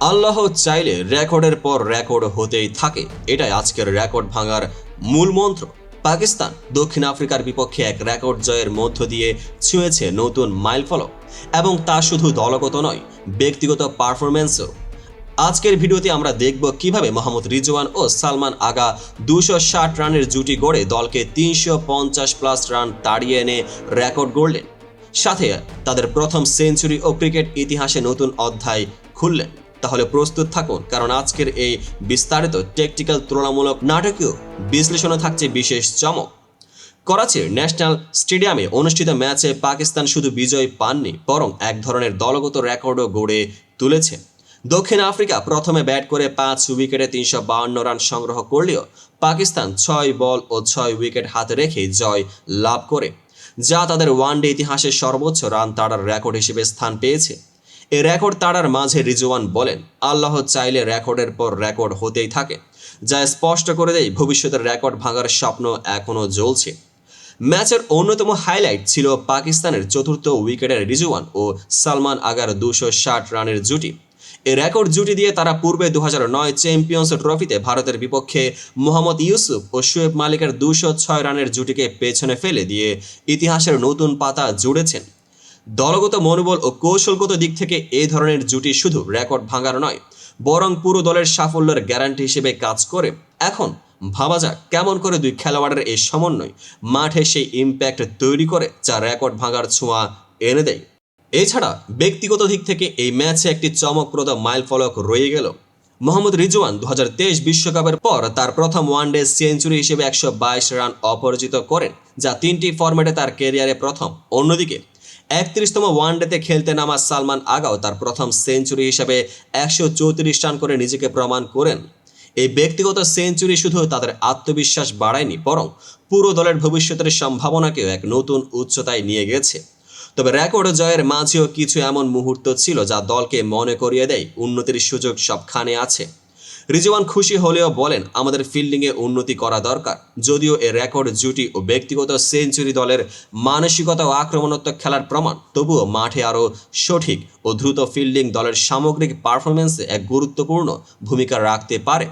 আল্লাহ চাইলে রেকর্ডের পর রেকর্ড হতেই থাকে। এটাই আজকের রেকর্ড ভাঙার মূল মন্ত্র। পাকিস্তান দক্ষিণ আফ্রিকার বিপক্ষে এক রেকর্ড জয়ের মধ্য দিয়ে ছুঁয়েছে নতুন মাইলফলক এবং তা শুধু দলগত নয়, ব্যক্তিগত পারফরমেন্সও আজকের ভিডিওতে আমরা দেখব কীভাবে মোহাম্মদ রিজওয়ান ও সালমান আগা দুশো ষাট রানের জুটি গড়ে দলকে তিনশো পঞ্চাশ প্লাস রান তাড়িয়ে এনে রেকর্ড গড়লেন। সাথে তাদের প্রথম সেঞ্চুরি ও ক্রিকেট ইতিহাসে নতুন অধ্যায় খুললেন। তাহলে প্রস্তুত থাকুন, কারণ আজকের এই বিস্তারিত টেকটিক্যাল তুলনামূলক নাটকীয় বিশ্লেষণে থাকছে বিশেষ চমক। করাচির ন্যাশনাল স্টেডিয়ামে অনুষ্ঠিত ম্যাচে পাকিস্তান শুধু বিজয় পাননি, বরং এক ধরনের দলগত রেকর্ডও গড়ে তুলেছে। দক্ষিণ আফ্রিকা প্রথমে ব্যাট করে পাঁচ উইকেটে তিনশো বাউন্ন রান সংগ্রহ করলেও পাকিস্তান ছয় বল ও ছয় উইকেট হাতে রেখে জয় লাভ করে, যা তাদের ওয়ানডে ইতিহাসের সর্বোচ্চ রান তাড়ার রেকর্ড হিসেবে স্থান পেয়েছে। এই রেকর্ড তাড়ার মাঝে রিজওয়ান বলেন, আল্লাহ চাইলে রেকর্ডের পর রেকর্ড হতেই থাকে, যা স্পষ্ট করে দেয় ভবিষ্যতের রেকর্ড ভাঙার স্বপ্ন এখনও জ্বলছে। ম্যাচের অন্যতম হাইলাইট ছিল পাকিস্তানের চতুর্থ উইকেটের রিজওয়ান ও সালমান আগার দুশো ষাট রানের জুটি। এ রেকর্ড জুটি দিয়ে তারা পূর্বে দু নয় চ্যাম্পিয়ন্স ট্রফিতে ভারতের বিপক্ষে মোহাম্মদ ইউসুফ ও শোয়েব মালিকের দুশো ছয় রানের জুটিকে পেছনে ফেলে দিয়ে ইতিহাসের নতুন পাতা জুড়েছেন। দলগত মনোবল ও কৌশলগত দিক থেকে এই ধরনের জুটি শুধু রেকর্ড ভাঙার নয়, বরং পুরো দলের সাফল্যের গ্যারান্টি হিসেবে কাজ করে। এখন ভাবা যাক কেমন করে দুই খেলোয়াড়ের এই সমন্বয় মাঠে সেই ইম্প্যাক্ট তৈরি করে যা রেকর্ড ভাঙার ছোঁয়া এনে দেয়। এছাড়া ব্যক্তিগত দিক থেকে এই ম্যাচে একটি চমকপ্রদ মাইল ফলক রয়ে গেল। মোহাম্মদ রিজওয়ান দু বিশ্বকাপের পর তার প্রথম ওয়ানডে সেঞ্চুরি হিসেবে একশো বাইশ রান অপরাজিত করেন, যা তিনটি ফরম্যাটে তার ক্যারিয়ারে প্রথম। অন্যদিকে একত্রিশতম ওয়ানডেতে খেলতে নামা সালমান আগাও, তার প্রথম সেঞ্চুরি হিসেবে একশো চৌত্রিশ রান করে নিজেকে প্রমাণ করেন। এই ব্যক্তিগত সেঞ্চুরি শুধু তাদের আত্মবিশ্বাস বাড়ায়নি, বরং পুরো দলের ভবিষ্যতের সম্ভাবনাকেও এক নতুন উচ্চতায় নিয়ে গেছে। তবে রেকর্ড জয়ের মাঝেও কিছু এমন মুহূর্ত ছিল যা দলকে মনে করিয়ে দেয়, উন্নতির সুযোগ সবখানে আছে। রিজওয়ান খুশি হলেও বলেন, আমাদের ফিল্ডিংয়ে উন্নতি করা দরকার। যদিও এ রেকর্ড জুটি ও ব্যক্তিগত সেঞ্চুরি দলের মানসিকতা ও আক্রমণাত্মক খেলার প্রমাণ, তবুও মাঠে আরও সঠিক ও দ্রুত ফিল্ডিং দলের সামগ্রিক পারফরমেন্সে এক গুরুত্বপূর্ণ ভূমিকা রাখতে পারে।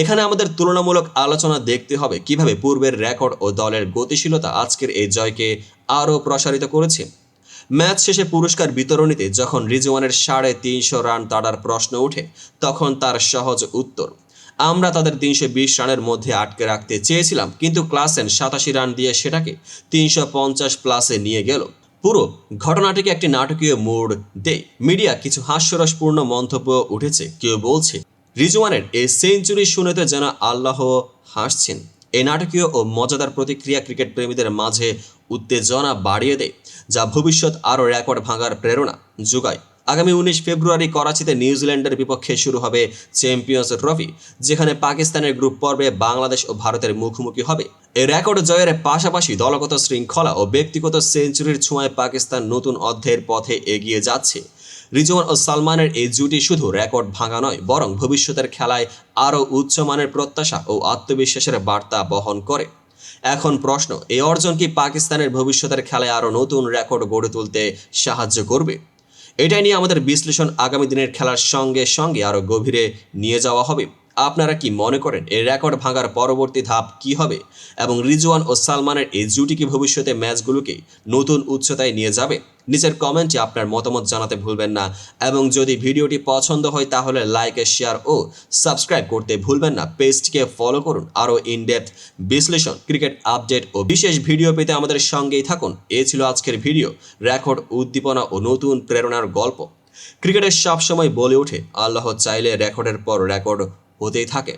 এখানে আমাদের তুলনামূলক আলোচনা দেখতে হবে কীভাবে পূর্বের রেকর্ড ও দলের গতিশীলতা আজকের এই জয়কে আরও প্রসারিত করেছে। ম্যাচ শেষে পুরস্কার বিতরণীতে যখন রিজওয়ানের সাড়ে তিনশো রান তাড়ার প্রশ্ন ওঠে, তখন তার সহজ উত্তর, আমরা তাদের তিনশো বিশ রানের মধ্যে আটকে রাখতে চেয়েছিলাম, কিন্তু ক্লাসেন সাতাশি রান দিয়ে সেটাকে তিনশো পঞ্চাশ প্লাসে নিয়ে গেল। পুরো ঘটনাটিকে একটি নাটকীয় মোড় দেয়। মিডিয়া কিছু হাস্যরসপূর্ণ মন্তব্য উঠেছে। কেউ বলছে, রিজওয়ানের এই সেঞ্চুরি শুনেতে যেন আল্লাহ হাসছেন। এই নাটকীয় ও মজাদার প্রতিক্রিয়া ক্রিকেট প্রেমীদের মাঝে উত্তেজনা বাড়িয়ে দেয়। যা ভবিষ্যৎ আরও রেকর্ড ভাঙার প্রেরণা যোগায়। আগামী উনিশ ফেব্রুয়ারি করাচিতে নিউজিল্যান্ডের বিপক্ষে শুরু হবে চ্যাম্পিয়ন্স ট্রফি, যেখানে পাকিস্তানের গ্রুপ পর্বে বাংলাদেশ ও ভারতের মুখোমুখি হবে। এই রেকর্ড জয়ের পাশাপাশি দলগত শৃঙ্খলা ও ব্যক্তিগত সেঞ্চুরির ছোঁয়ায় পাকিস্তান নতুন অধ্যায়ের পথে এগিয়ে যাচ্ছে। রিজওয়ান ও সালমানের এই জুটি শুধু রেকর্ড ভাঙা নয়, বরং ভবিষ্যতের খেলায় আরও উচ্চমানের প্রত্যাশা ও আত্মবিশ্বাসের বার্তা বহন করে। এখন প্রশ্ন, এই অর্জন কি পাকিস্তানের ভবিষ্যতের খেলায় আরও নতুন রেকর্ড গড়ে তুলতে সাহায্য করবে? এটাই নিয়ে আমাদের বিশ্লেষণ আগামী দিনের খেলার সঙ্গে সঙ্গে আরও গভীরে নিয়ে যাওয়া হবে। আপনারা কি মনে করেন এই রেকর্ড ভাঙার পরবর্তী ধাপ কি হবে? এবং রিজওয়ান ও সালমানের এই জুটি কি ভবিষ্যতে ম্যাচগুলোকে নতুন উচ্চতায় নিয়ে যাবে? নিচের কমেন্টে আপনার মতামত জানাতে ভুলবেন না এবং যদি ভিডিওটি পছন্দ হয় তাহলে লাইক শেয়ার ও সাবস্ক্রাইব করতে ভুলবেন না। পেজটিকে ফলো করুন। আরও ইনডেপথ বিশ্লেষণ ক্রিকেট আপডেট ও বিশেষ ভিডিও পেতে আমাদের সঙ্গেই থাকুন। এ ছিল আজকের ভিডিও রেকর্ড উদ্দীপনা ও নতুন প্রেরণার গল্প। ক্রিকেটের সবসময় বলে ওঠে, আল্লাহ চাইলে রেকর্ডের পর রেকর্ড হতেই থাকে।